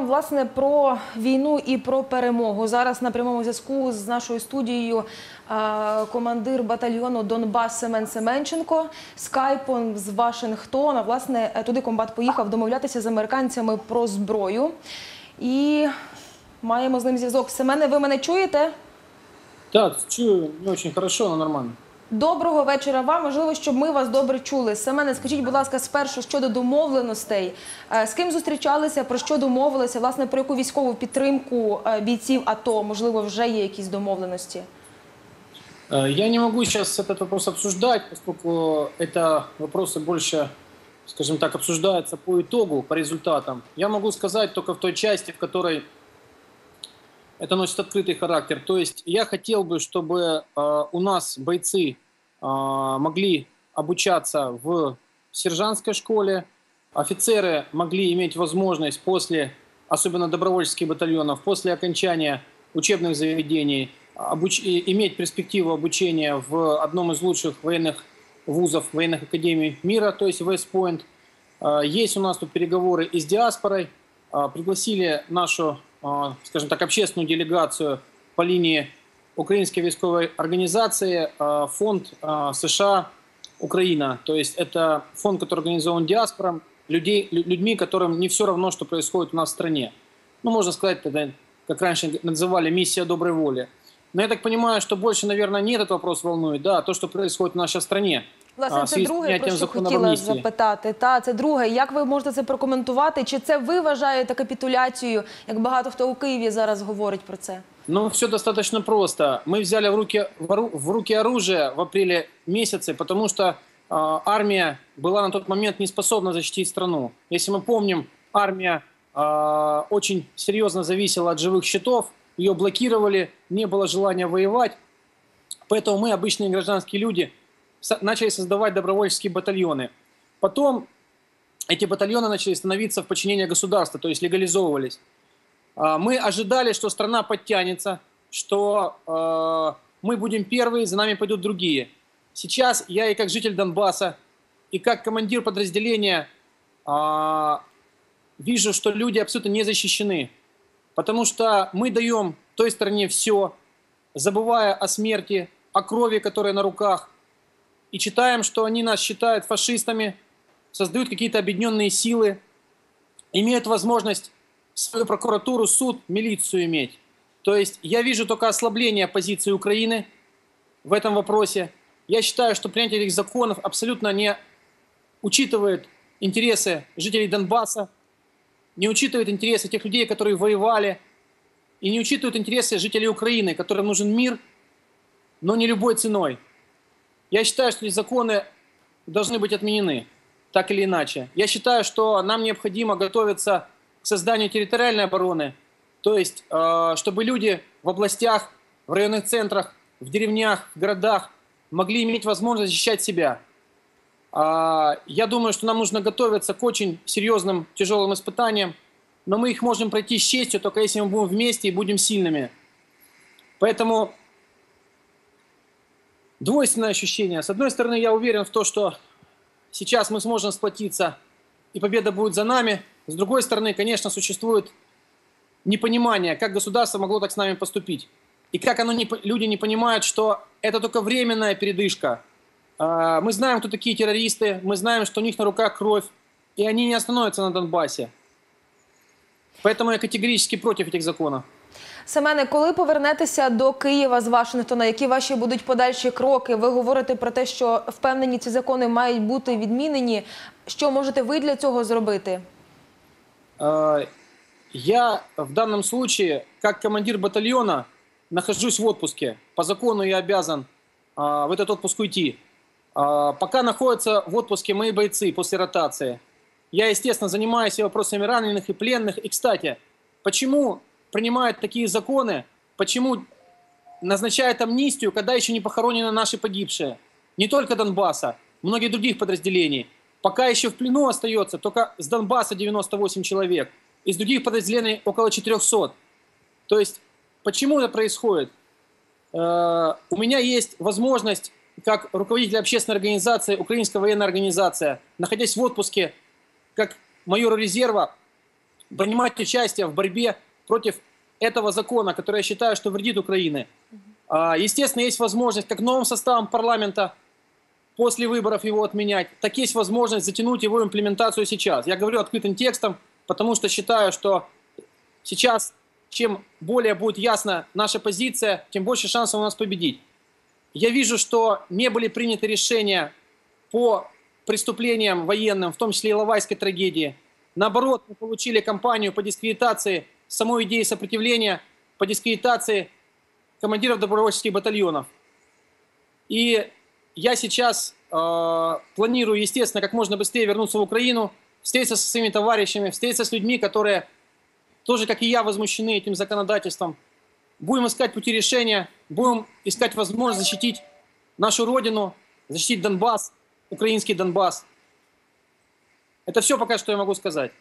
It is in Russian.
Власне, про війну і про перемогу. Зараз на прямому зв'язку з нашою студією е, командир батальйону Донбас Семен Семенченко скайпом з Вашингтона. Власне, е, туди комбат поїхав домовлятися з американцями про зброю. І маємо з ним зв'язок. Семене, ви мене чуєте? Так, чую не очень хорошо, но нормально. Доброго вечора вам. Можливо, щоб ми вас добре чули. Семене, скажіть, будь ласка, спершу щодо домовленостей. Е, З ким зустрічалися, про що домовилися? Власне, про яку військову підтримку е, бійців АТО? Можливо, вже є якісь домовленості? Э, Я не могу сейчас этот вопрос обсуждать, поскольку это вопросы больше, скажем так, обсуждаются по итогу, по результатам. Я могу сказать только в той части, в которой это носит открытый характер. То есть я хотел бы, чтобы э, у нас бойцы э, могли обучаться в сержантской школе, офицеры могли иметь возможность после, особенно добровольческих батальонов, после окончания учебных заведений, обуч- иметь перспективу обучения в одном из лучших военных вузов, военных академий мира, то есть Point. Э, Есть у нас тут переговоры и с диаспорой. Э, Пригласили нашу, скажем так, общественную делегацию по линии Украинской військовой организации э, фонд э, США Украина. То есть это фонд, который организован диаспором, людей, лю- людьми, которым не все равно, что происходит у нас в стране. Ну, можно сказать, тогда, как раньше называли, миссия доброй воли. Но я так понимаю, что больше, наверное, не этот вопрос волнует, да, а то, что происходит в нашей стране. Власне, А, в це связи з друге, про прийняттям що закону об хотіла амністії. запитати. Та це друге. Як ви можете це прокоментувати? Чи це ви вважаєте капітуляцією? Як багато хто у Києві зараз говорить про це? Ну, все достаточно просто. Мы взяли в руки, в ру- в руки оружие в апреле месяце, потому что а, армия была на тот момент не способна защитить страну. Если мы помним, армия а, очень серьезно зависела от живых счетов, ее блокировали, не было желания воевать. Поэтому мы, обычные гражданские люди, со- начали создавать добровольческие батальоны. Потом эти батальоны начали становиться в подчинении государства, то есть легализовывались. А, Мы ожидали, что страна подтянется, что э, мы будем первые, за нами пойдут другие. Сейчас я и как житель Донбасса, и как командир подразделения а, вижу, что люди абсолютно не защищены. Потому что мы даем той стороне все, забывая о смерти, о крови, которая на руках, и читаем, что они нас считают фашистами, создают какие-то объединенные силы, имеют возможность свою прокуратуру, суд, милицию иметь. То есть я вижу только ослабление позиции Украины в этом вопросе. Я считаю, что принятие этих законов абсолютно не учитывает интересы жителей Донбасса, не учитывает интересы тех людей, которые воевали, и не учитывает интересы жителей Украины, которым нужен мир, но не любой ценой. Я считаю, что эти законы должны быть отменены, так или иначе. Я считаю, что нам необходимо готовиться к созданию территориальной обороны, то есть, э, чтобы люди в областях, в районных центрах, в деревнях, в городах могли иметь возможность защищать себя. А, Я думаю, что нам нужно готовиться к очень серьезным, тяжелым испытаниям, но мы их можем пройти с честью, только если мы будем вместе и будем сильными. Поэтому двойственное ощущение. С одной стороны, я уверен в то, что сейчас мы сможем сплотиться, и победа будет за нами. С другой стороны, конечно, существует непонимание, как государство могло так с нами поступить. И как оно не, люди не понимают, что это только временная передышка. А, Мы знаем, кто такие террористы, мы знаем, что у них на руках кровь, и они не остановятся на Донбассе. Поэтому я категорически против этих законов. Семене, коли повернетеся до Києва з Вашингтона, які ваші будуть подальші кроки? Ви говорите про те, що впевнені ці закони мають бути відмінені. Що можете ви для цього зробити? Э, Я в данном случае, как командир батальона, нахожусь в отпуске. По закону я обязан а, в этот отпуск уйти. А, Пока находятся в отпуске мои бойцы после ротации, я, естественно, занимаюсь и вопросами раненых и пленных. И, кстати, почему Принимают такие законы, почему назначают амнистию, когда еще не похоронены наши погибшие? Не только Донбасса, многих других подразделений. Пока еще в плену остается только с Донбасса 98 человек, из других подразделений около 400. То есть, почему это происходит? Э, У меня есть возможность, как руководитель общественной организации, Украинская военная организация, находясь в отпуске, как майора резерва, принимать участие в борьбе против этого закона, который я считаю, что вредит Украине. А, Естественно, есть возможность как новым составом парламента после выборов его отменять, так есть возможность затянуть его имплементацию сейчас. Я говорю открытым текстом, потому что считаю, что сейчас, чем более будет ясна наша позиция, тем больше шансов у нас победить. Я вижу, что не были приняты решения по преступлениям военным, в том числе и Лавайской трагедии. Наоборот, мы получили кампанию по дискредитации самой идеи сопротивления, по дискредитации командиров добровольческих батальонов. И я сейчас э, планирую, естественно, как можно быстрее вернуться в Украину, встретиться со своими товарищами, встретиться с людьми, которые тоже, как и я, возмущены этим законодательством. Будем искать пути решения, будем искать возможность защитить нашу родину, защитить Донбасс, украинский Донбасс. Это все пока что я могу сказать.